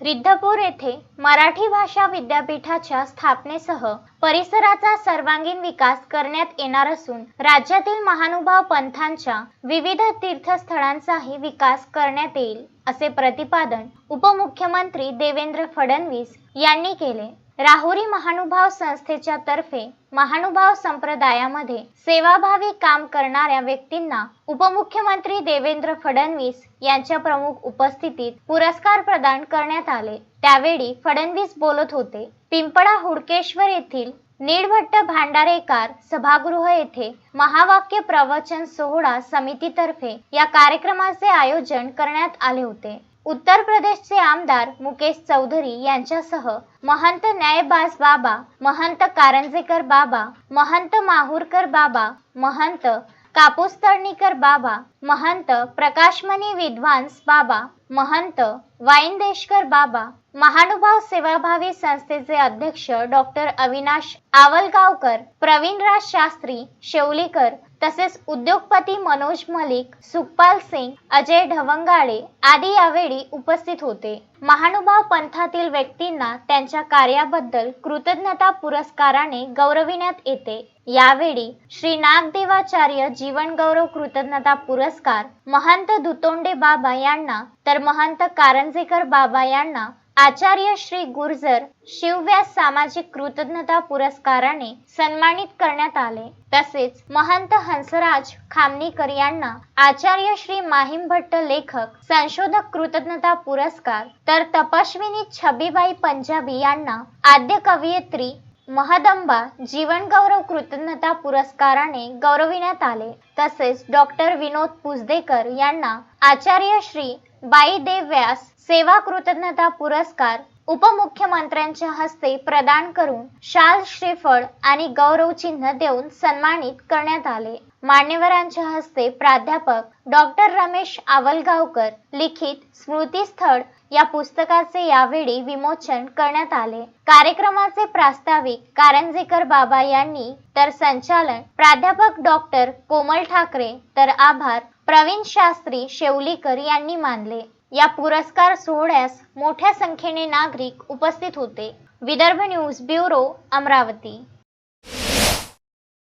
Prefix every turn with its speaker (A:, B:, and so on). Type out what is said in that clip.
A: रिद्धपूर येथे मराठी भाषा विद्यापीठाच्या स्थापनेसह परिसराचा सर्वांगीण विकास करण्यात येणार असून राज्यातील महानुभाव पंथांच्या विविध तीर्थस्थळांचाही विकास करण्यात येईल असे प्रतिपादन उपमुख्यमंत्री देवेंद्र फडणवीस यांनी केले. राहुरी महानुभाव संस्थेच्या तर्फे महानुभाव संप्रदायामध्ये सेवाभावी काम करणाऱ्या व्यक्तींना उपमुख्यमंत्री देवेंद्र फडणवीस यांच्या प्रमुख उपस्थितीत पुरस्कार प्रदान करण्यात आले. त्यावेळी फडणवीस बोलत होते पिंपळा हुडकेश्वर येथील नीळभट्ट भांडारेकार सभागृह येथे महावाक्य प्रवचन सोहळा समितीतर्फे या कार्यक्रमाचे आयोजन करण्यात आले होते. उत्तर प्रदेशचे आमदार मुकेश चौधरी यांच्यासह महंत न्यायबाज बाबा महंत कारंजेकर बाबा महंत माहूरकर बाबा महंत कापूस तळणीकर बाबा महंत प्रकाशमणी विद्वांस बाबा महंत वाईनदेशकर बाबा महानुभाव सेवाभावी संस्थेचे अध्यक्ष डॉक्टर अविनाश आवलगावकर प्रवीणराज शास्त्री शेवलीकर तसेच उद्योगपती मनोज मलिक सुखपाल सिंग अजय ढवंगाळे आदी यावेळी उपस्थित होते. महानुभाव पंथातील व्यक्तींना त्यांच्या कार्याबद्दल कृतज्ञता पुरस्काराने गौरविण्यात येते. यावेळी श्री नागदेवाचार्य जीवनगौरव कृतज्ञता पुरस्कार महंत दुतोंडे बाबा यांना तर महंत कारंजेकर बाबा यांना आचार्य श्री गुर्जर शिवव्यास सामाजिक कृतज्ञता पुरस्काराने सन्मानित करण्यात आले. तसेच महंत हंसराज खामनीकर यांना आचार्य श्री माहीम भट्ट लेखक संशोधक कृतज्ञता पुरस्कार तर तपस्विनी छबीबाई पंजाबी यांना आद्य कवयित्री महदंबा जीवनगौरव कृतज्ञता पुरस्काराने गौरविण्यात आले. तसेच डॉक्टर विनोद पुजदेकर यांना आचार्य श्री बाईदेव व्यास सेवा कृतज्ञता पुरस्कार उपमुख्यमंत्र्यांच्या हस्ते प्रदान करून शाल श्रीफळ आणि गौरव चिन्ह देऊन सन्मानित करण्यात आले. मान्यवरांच्या हस्ते प्राध्यापक डॉक्टर रमेश आवलगावकर लिखित स्मृतीस्थळ या पुस्तकाचे यावेळी विमोचन करण्यात आले. कार्यक्रमाचे प्रास्ताविक कारंजेकर बाबा यांनी तर संचालन प्राध्यापक डॉक्टर कोमल ठाकरे तर आभार प्रवीण शास्त्री शेवलीकर यांनी मानले. या पुरस्कार सोहळ्यास मोठ्या संख्येने नागरिक उपस्थित होते. Vidarbha news bureau Amravati.